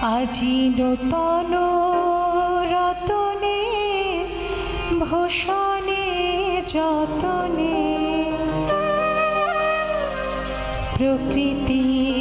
আজি নতন রতনে ভূষণে যতনে। প্রকৃতি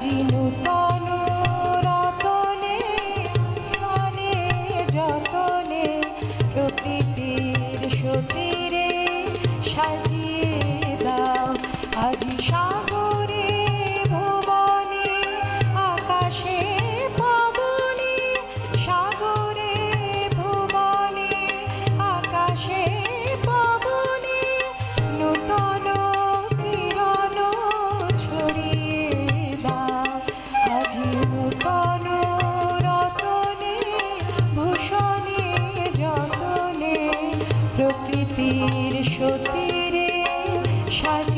আজি নূতন রতনে মানে যতনে, প্রকৃতির সতীরে সাজিয়ে দাও। আজি সাগরে, ভুবনে, আকাশে, ভবনে, সাগরে, ভুবনে, আকাশে সতীরে সাজ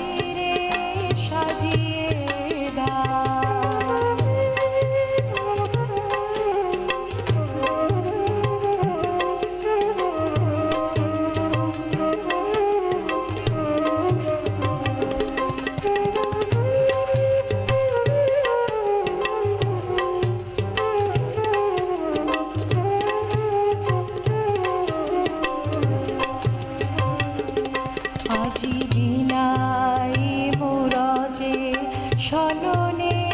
স্মরণে